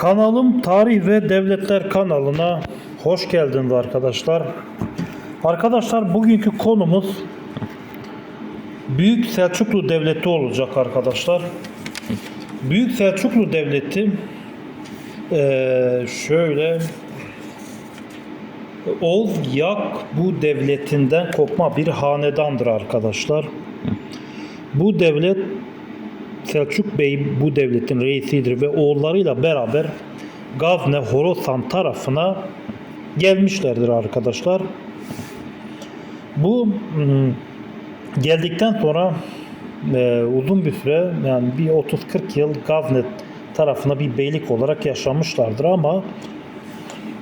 Kanalım Tarih ve Devletler kanalına hoş geldiniz arkadaşlar. Arkadaşlar bugünkü konumuz Büyük Selçuklu Devleti olacak arkadaşlar. Büyük Selçuklu Devleti eee, şöyle Oğuz Yak bu devletinden kopma bir hanedandır arkadaşlar. Bu devlet Selçuk Bey bu devletin reisidir ve oğullarıyla beraber Gazne Horasan tarafına gelmişlerdir arkadaşlar. Bu hmm, geldikten sonra e, uzun bir süre yani bir 30-40 yıl Gazne tarafına bir beylik olarak yaşamışlardır ama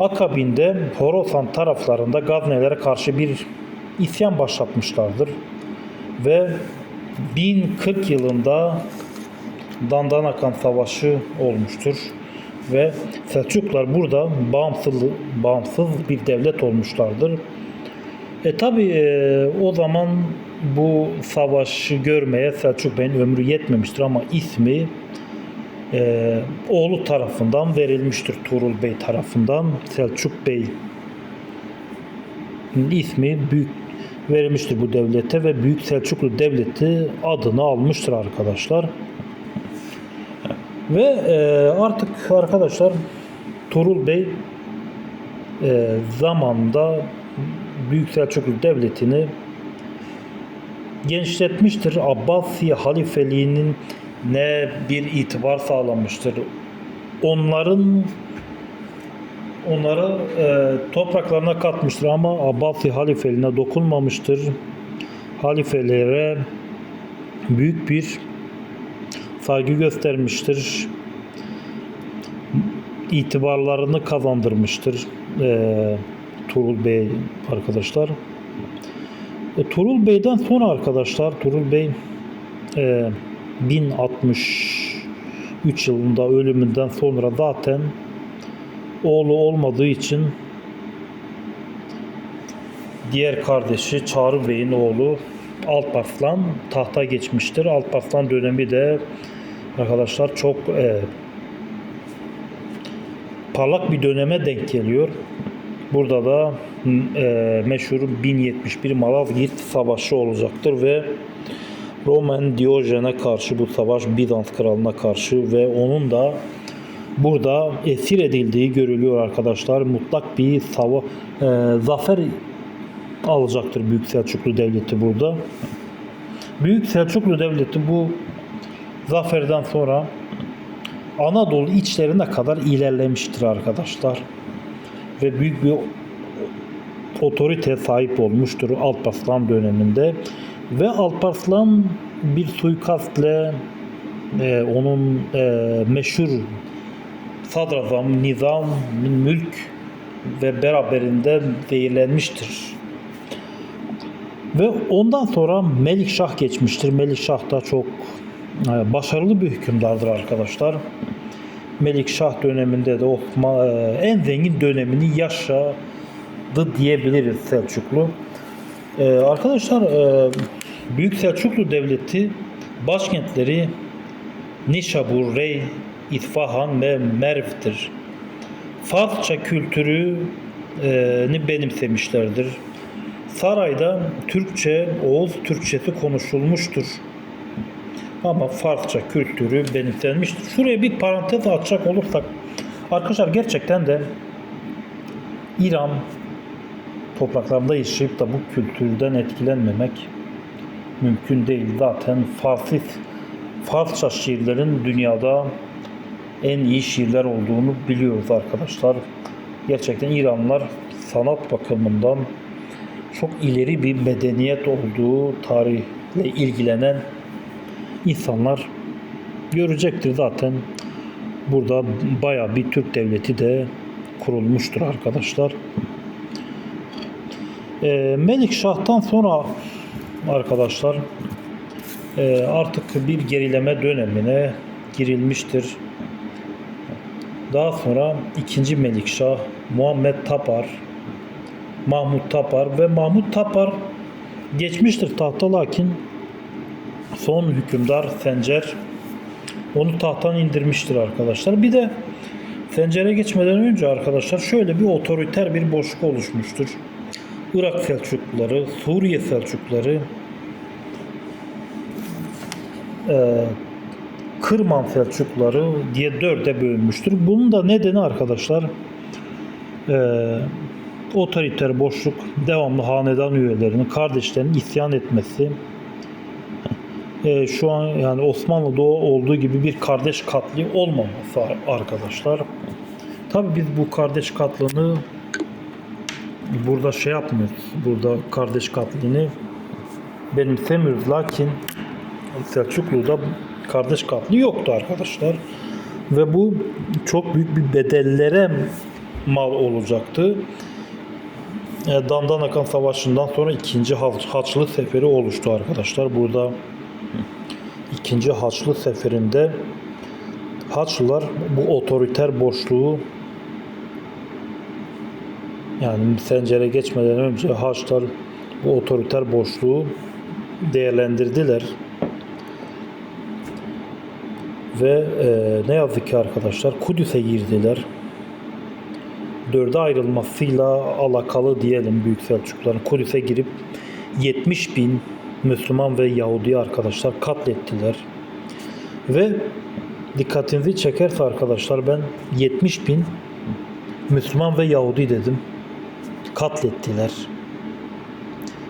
akabinde Horasan taraflarında Gaznelere karşı bir isyan başlatmışlardır ve 1040 yılında Dandanakan Savaşı olmuştur ve Selçuklar burada bağımsız, bağımsız bir devlet olmuşlardır. E tabi o zaman bu savaşı görmeye Selçuk Bey'in ömrü yetmemiştir ama ismi e, oğlu tarafından verilmiştir Tuğrul Bey tarafından Selçuk Bey ismi büyük verilmiştir bu devlete ve Büyük Selçuklu Devleti adını almıştır arkadaşlar. Ve e, artık arkadaşlar Tuğrul Bey e, zamanda Büyük Selçuklu Devleti'ni genişletmiştir. Abbasi halifeliğinin ne bir itibar sağlamıştır. Onların onları e, topraklarına katmıştır ama Abbasi halifeliğine dokunmamıştır. Halifelere büyük bir saygı göstermiştir. İtibarlarını kazandırmıştır e, Tuğrul Bey arkadaşlar. E, Tuğrul Bey'den sonra arkadaşlar Tuğrul Bey e, 1063 yılında ölümünden sonra zaten oğlu olmadığı için diğer kardeşi Çağrı Bey'in oğlu Alparslan tahta geçmiştir. Alparslan dönemi de arkadaşlar çok e, parlak bir döneme denk geliyor. Burada da e, meşhur 1071 Malazgirt Savaşı olacaktır ve Roman Diyojen'e karşı bu savaş Bizans kralına karşı ve onun da burada esir edildiği görülüyor arkadaşlar. Mutlak bir sava e, zafer alacaktır Büyük Selçuklu Devleti burada. Büyük Selçuklu Devleti bu zaferden sonra Anadolu içlerine kadar ilerlemiştir arkadaşlar. Ve büyük bir otorite sahip olmuştur Alparslan döneminde. Ve Alparslan bir suikastle e, onun e, meşhur sadrazam, nizam, mülk ve beraberinde zehirlenmiştir. Ve ondan sonra Melikşah geçmiştir. Melikşah da çok e, başarılı bir hükümdardır arkadaşlar. Melikşah döneminde de e, en zengin dönemini yaşadı diyebiliriz Selçuklu. E, arkadaşlar Büyük Selçuklu Devleti başkentleri Nişabur, Rey, İsfahan ve Merv'dir. Farsça kültürünü benimsemişlerdir. Sarayda Türkçe, Oğuz Türkçesi konuşulmuştur. Ama Farsça kültürü benimsenmiştir. Şuraya bir parantez açacak olursak arkadaşlar gerçekten de İran topraklarında yaşayıp da bu kültürden etkilenmemek mümkün değil. Zaten Farsi Farsça şiirlerin dünyada en iyi şiirler olduğunu biliyoruz arkadaşlar. Gerçekten İranlılar sanat bakımından çok ileri bir medeniyet olduğu tarihle ilgilenen insanlar görecektir zaten. Burada baya bir Türk devleti de kurulmuştur arkadaşlar. E, Melikşah'tan sonra arkadaşlar e, artık bir gerileme dönemine girilmiştir. Daha sonra 2. Melikşah Muhammed Tapar Mahmut Tapar ve Mahmut Tapar geçmiştir tahta lakin son hükümdar Sencer onu tahttan indirmiştir arkadaşlar. Bir de Sencer'e geçmeden önce arkadaşlar şöyle bir otoriter bir boşluk oluşmuştur. Irak Selçukluları, Suriye Selçukluları, eee, Kırman Selçukluları diye dörde bölünmüştür. Bunun da nedeni arkadaşlar eee otoriter boşluk, devamlı hanedan üyelerinin, kardeşlerinin isyan etmesi, eee, şu an yani Osmanlı'da olduğu gibi bir kardeş katli olmaması ar- arkadaşlar. Tabi biz bu kardeş katlını burada şey yapmıyoruz. Burada kardeş katlini benimsemiyoruz. Lakin Selçuklu'da kardeş katli yoktu arkadaşlar. Ve bu çok büyük bir bedellere mal olacaktı. E, Dandanakan Savaşı'ndan sonra ikinci Haç- Haçlı Seferi oluştu arkadaşlar. Burada ikinci Haçlı Seferi'nde Haçlılar bu otoriter boşluğu yani Sencer'e geçmeden önce Haçlılar bu otoriter boşluğu değerlendirdiler. Ve e, ne yazık ki arkadaşlar Kudüs'e girdiler. Dörde ayrılmasıyla alakalı diyelim Büyük Selçukluların Kudüs'e girip 70 bin Müslüman ve Yahudi arkadaşlar katlettiler. Ve dikkatinizi çekerse arkadaşlar ben 70 bin Müslüman ve Yahudi dedim. Katlettiler.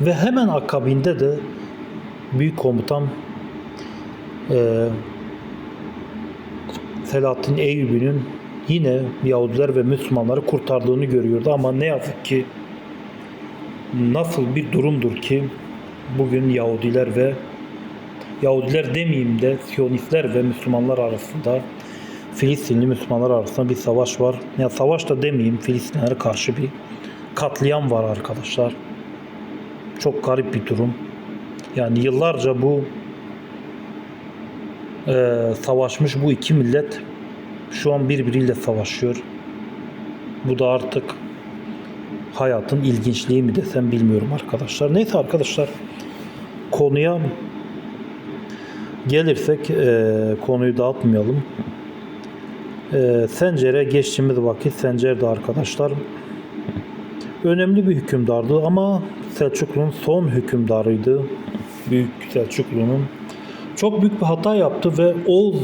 Ve hemen akabinde de büyük komutan eee Selahattin Eyyubi'nin yine Yahudiler ve Müslümanları kurtardığını görüyordu ama ne yazık ki nasıl bir durumdur ki bugün Yahudiler ve Yahudiler demeyeyim de Siyonistler ve Müslümanlar arasında Filistinli Müslümanlar arasında bir savaş var. Ya savaş da demeyeyim Filistinlere karşı bir katliam var arkadaşlar. Çok garip bir durum. Yani yıllarca bu e, savaşmış bu iki millet şu an birbiriyle savaşıyor. Bu da artık hayatın ilginçliği mi desem bilmiyorum arkadaşlar. Neyse arkadaşlar konuya gelirsek e, konuyu dağıtmayalım. E, Sencer'e geçtiğimiz vakit Sencer'de arkadaşlar önemli bir hükümdardı ama Selçuklu'nun son hükümdarıydı. Büyük Selçuklu'nun çok büyük bir hata yaptı ve Oğuz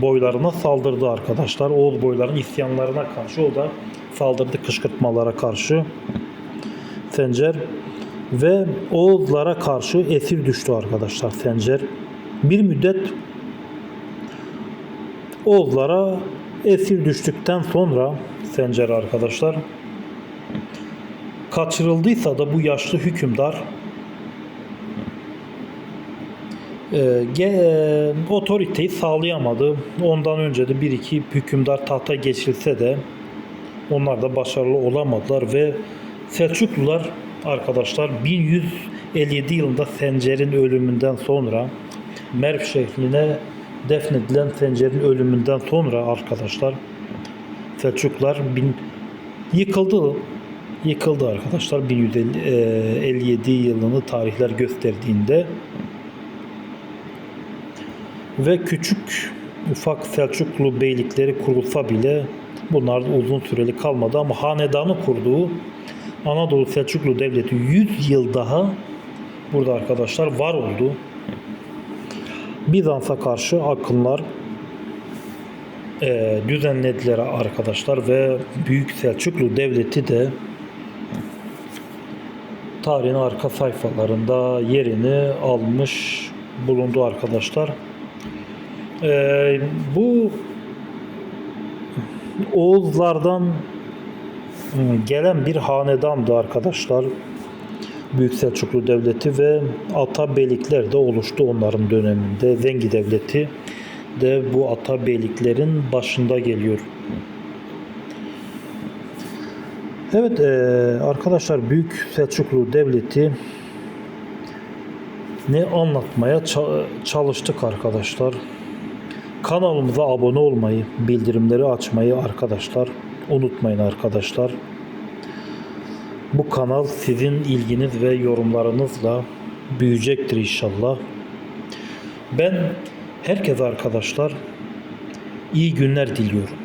boylarına saldırdı arkadaşlar. Oğuz boyların isyanlarına karşı o da saldırdı kışkırtmalara karşı. Sencer ve Oğuzlara karşı esir düştü arkadaşlar Sencer. Bir müddet Oğuzlara esir düştükten sonra Sencer arkadaşlar kaçırıldıysa da bu yaşlı hükümdar e, e, otoriteyi sağlayamadı. Ondan önce de bir iki hükümdar tahta geçilse de onlar da başarılı olamadılar ve Selçuklular arkadaşlar 1157 yılında Sencer'in ölümünden sonra Merv şehrine defnedilen Sencer'in ölümünden sonra arkadaşlar Selçuklular bin, yıkıldı. Yıkıldı arkadaşlar 1157 yılını tarihler gösterdiğinde ve küçük ufak Selçuklu beylikleri kurulsa bile bunlar da uzun süreli kalmadı ama hanedanı kurduğu Anadolu Selçuklu Devleti 100 yıl daha burada arkadaşlar var oldu. Bizans'a karşı akınlar eee, düzenlediler arkadaşlar ve Büyük Selçuklu Devleti de tarihin arka sayfalarında yerini almış bulundu arkadaşlar. Ee, bu Oğuzlardan e, gelen bir hanedandı arkadaşlar. Büyük Selçuklu Devleti ve Atabeylikler de oluştu onların döneminde. Zengi Devleti de bu Atabeyliklerin başında geliyor. Evet e, arkadaşlar Büyük Selçuklu Devleti ne anlatmaya ça- çalıştık arkadaşlar. Kanalımıza abone olmayı, bildirimleri açmayı arkadaşlar unutmayın arkadaşlar. Bu kanal sizin ilginiz ve yorumlarınızla büyüyecektir inşallah. Ben herkese arkadaşlar iyi günler diliyorum.